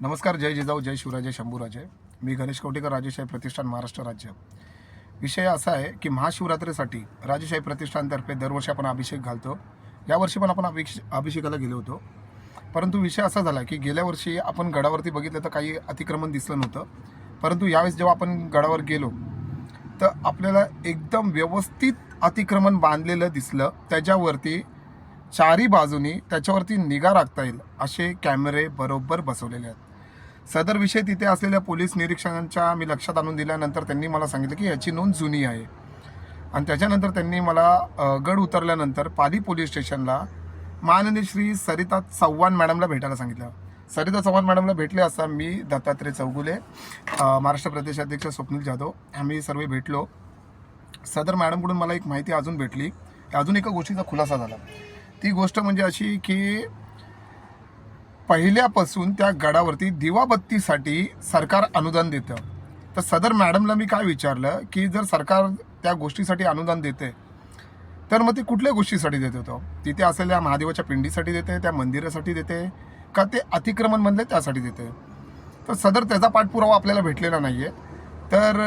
नमस्कार जय जिजाऊ जय शिवराजय शंभूराजे. मी गणेश कवटेकर राजेशाही प्रतिष्ठान महाराष्ट्र राज्य. विषय असा आहे की महाशिवरात्रीसाठी राजेशाही प्रतिष्ठानतर्फे दरवर्षी आपण अभिषेक घालतो. यावर्षी पण आपण अभिष अभिषेकाला गेलो होतो. परंतु विषय असा झाला की गेल्या वर्षी आपण गडावरती बघितलं तर काही अतिक्रमण दिसलं नव्हतं. परंतु यावेळेस जेव्हा आपण गडावर गेलो तर आपल्याला एकदम व्यवस्थित अतिक्रमण बांधलेलं दिसलं. त्याच्यावरती चारी बाजूनी त्याच्यावरती निगा राखता येईल असे कॅमेरे बरोबर बसवलेले आहेत. सदर विषय तिथे असलेल्या पोलीस निरीक्षकांच्या मी लक्षात आणून दिल्यानंतर त्यांनी मला सांगितलं की याची नोंद जुनी आहे. आणि त्याच्यानंतर त्यांनी मला गड उतरल्यानंतर पाली पोलीस स्टेशनला माननीय श्री सरिता चव्हाण मॅडमला भेटायला सांगितलं. सरिता चव्हाण मॅडमला भेटले असता मी दत्तात्रय चौगुले महाराष्ट्र प्रदेशाध्यक्ष स्वप्नील जाधव आम्ही सर्व भेटलो. सदर मॅडमकडून मला एक माहिती अजून भेटली. अजून एका गोष्टीचा खुलासा झाला. ती गोष्ट म्हणजे अशी की पहिल्यापासून त्या गडावरती दिवाबत्तीसाठी सरकार अनुदान देतं. तर सदर मॅडमला मी काय विचारलं की जर सरकार त्या गोष्टीसाठी अनुदान देते तर मग ते कुठल्या गोष्टीसाठी देत होतं? तिथे असलेल्या महादेवाच्या पिंडीसाठी देते त्या मंदिरासाठी देते का ते अतिक्रमण म्हणले त्यासाठी देते? तर सदर त्याचा पाठपुरावा आपल्याला भेटलेला नाही आहे तर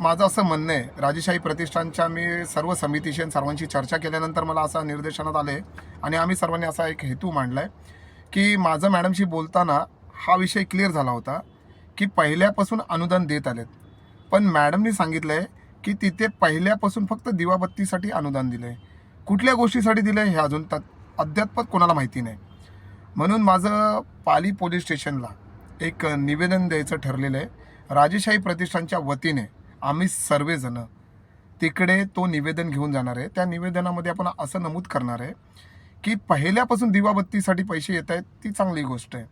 माझं असं म्हणणं आहे राजेशाही प्रतिष्ठानच्या मी सर्व समितीशी आणि सर्वांशी चर्चा केल्यानंतर मला असा निर्देशनात आले आणि आम्ही सर्वांनी असा एक हेतू मांडला आहे की माझं मॅडमशी बोलताना हा विषय क्लिअर झाला होता की पहिल्यापासून अनुदान देत आलेत. पण मॅडमनी सांगितलं आहे की तिथे पहिल्यापासून फक्त दिवाबत्तीसाठी अनुदान दिलं आहे कुठल्या गोष्टीसाठी दिलं आहे हे अजून तत् अद्यापत कोणाला माहिती नाही. म्हणून माझं पाली पोलीस स्टेशनला एक निवेदन द्यायचं ठरलेलं आहे. राजेशाही प्रतिष्ठानच्या वतीने आम्ही सर्वजणं तिकडे तो निवेदन घेऊन जाणार आहे. त्या निवेदनामध्ये आपण असं नमूद करणार आहे की पहिल्यापासून दिवाबत्तीसाठी पैसे येत आहेत ती चांगली गोष्ट आहे.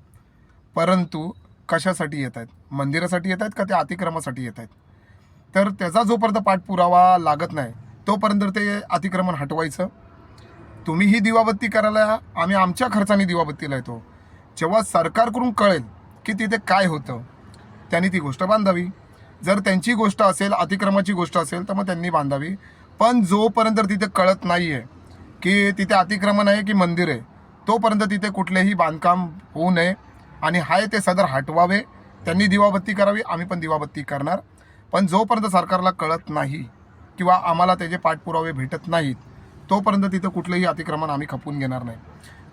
परंतु कशासाठी येत आहेत? मंदिरासाठी येत आहेत का त्या अतिक्रमासाठी येत आहेत? तर त्याचा जोपर्यंत पाठपुरावा लागत नाही तोपर्यंत ते अतिक्रमण हटवायचं. तुम्ही ही दिवाबत्ती करायला आम्ही आमच्या खर्चाने दिवाबत्तीला येतो जेव्हा सरकारकडून कळेल की तिथे काय होतं त्यांनी ती गोष्ट बांधावी. जर त्यांची गोष्ट असेल अतिक्रमाची गोष्ट असेल तर मग त्यांनी बांधावी. पण जोपर्यंत तिथे कळत नाही आहे की तिथे अतिक्रमण आहे की मंदिर आहे तोपर्यंत तिथे कुठलेही बांधकाम होऊ नये आणि हाय ते सदर हटवावे. त्यांनी दिवाबत्ती करावी आम्ही पण दिवाबत्ती करणार. पण जोपर्यंत सरकारला कळत नाही किंवा आम्हाला त्याचे पाठपुरावे भेटत नाहीत तोपर्यंत तिथं कुठलंही अतिक्रमण आम्ही खपवून घेणार नाही.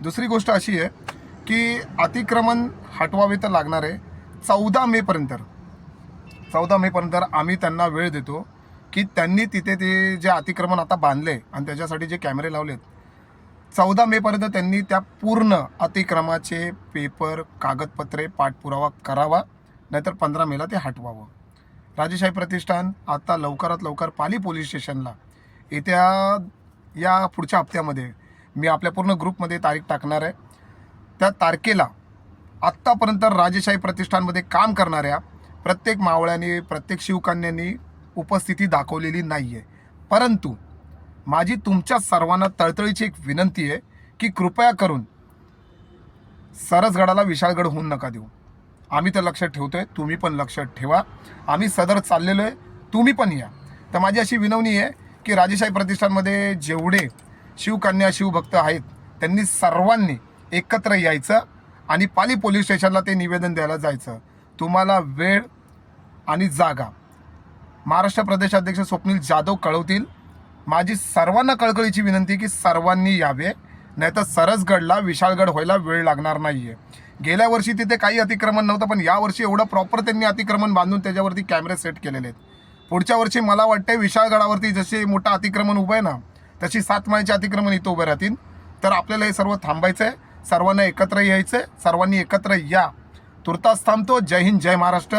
दुसरी गोष्ट अशी आहे की अतिक्रमण हटवावे तर लागणार आहे. चौदा मेपर्यंत चौदा मेपर्यंत आम्ही त्यांना वेळ देतो. की त्यांनी तिथे ते जे अतिक्रमण आता बांधले आणि त्याच्यासाठी जे कॅमेरे लावलेत चौदा मेपर्यंत त्यांनी त्या पूर्ण अतिक्रमाचे पेपर कागदपत्रे पाठपुरावा करावा नाहीतर पंधरा मेला ते हटवावं. राजेशाही प्रतिष्ठान आता लवकरात लवकर पाली पोलीस स्टेशनला. येत्या या पुढच्या हप्त्यामध्ये मी आपल्या पूर्ण ग्रुपमध्ये तारीख टाकणार आहे. त्या तारखेला आत्तापर्यंत राजेशाही प्रतिष्ठानमध्ये काम करणाऱ्या प्रत्येक मावळ्यांनी प्रत्येक शिवकन्यांनी उपस्थिती दाखवलेली नाही आहे परंतु माझी तुमच्या सर्वांना तळतळीची एक विनंती आहे की कृपया करून सरसगडाला विशाळगड होऊन नका देऊ. आम्ही तर लक्षात ठेवतो आहे तुम्ही पण लक्षात ठेवा. आम्ही सदर चाललेलो आहे तुम्ही पण या. तर माझी अशी विनवणी आहे की राजेशाही प्रतिष्ठानमध्ये जेवढे शिवकन्या शिवभक्त आहेत त्यांनी सर्वांनी एकत्र यायचं आणि पाली पोलीस स्टेशनला ते निवेदन द्यायला जायचं. तुम्हाला वेळ आणि जागा महाराष्ट्र प्रदेशाध्यक्ष स्वप्नील जाधव कळवतील. माझी सर्वांना कळकळीची विनंती की सर्वांनी यावे. नाहीतर सरसगडला विशाळगड व्हायला वेळ लागणार नाही आहे गेल्या वर्षी तिथे काही अतिक्रमण नव्हतं पण यावर्षी एवढं प्रॉपर त्यांनी अतिक्रमण बांधून त्याच्यावरती कॅमेरे सेट केलेले आहेत. पुढच्या वर्षी मला वाटतंय विशाळगडावरती जसे मोठं अतिक्रमण उभं आहे ना तशी सात माळ्याचे अतिक्रमण इथं उभे राहतील. तर आपल्याला हे सर्व थांबायचं आहे सर्वांना एकत्र यायचं आहे सर्वांनी एकत्र या. तुर्तास थांबतो. जय हिंद जय महाराष्ट्र.